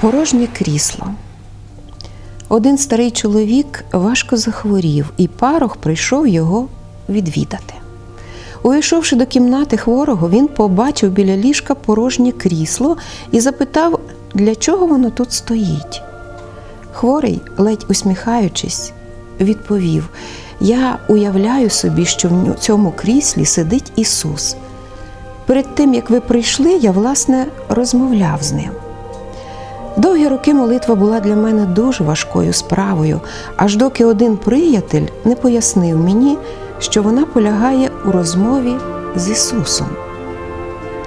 Порожнє крісло. Один старий чоловік важко захворів, і парох прийшов його відвідати. Увійшовши до кімнати хворого, він побачив біля ліжка порожнє крісло і запитав, для чого воно тут стоїть. Хворий, ледь усміхаючись, відповів: Я уявляю собі, що в цьому кріслі сидить Ісус. Перед тим, як ви прийшли, я, власне, розмовляв з ним. Довгі роки молитва була для мене дуже важкою справою, аж доки один приятель не пояснив мені, що вона полягає у розмові з Ісусом.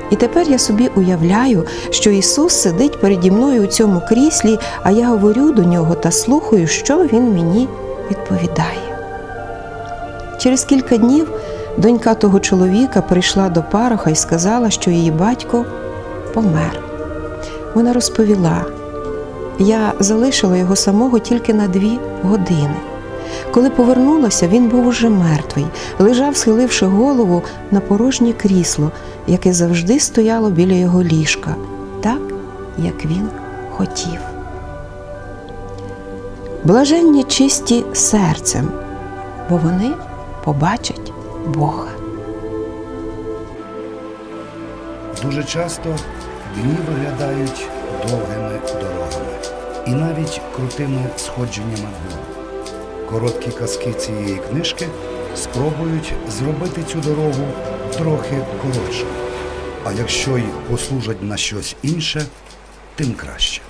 І тепер я собі уявляю, що Ісус сидить переді мною у цьому кріслі, а я говорю до нього та слухаю, що Він мені відповідає. Через кілька днів донька того чоловіка прийшла до пароха і сказала, що її батько помер. Вона розповіла, я залишила його самого тільки на дві години. Коли повернулася, він був уже мертвий, лежав, схиливши голову на порожнє крісло, яке завжди стояло біля його ліжка, так, як він хотів. Блаженні чисті серцем, бо вони побачать Бога. Дуже часто дні виглядають довгими дорогами і навіть крутими сходженнями гор. Короткі казки цієї книжки спробують зробити цю дорогу трохи коротшою. А якщо й послужать на щось інше, тим краще.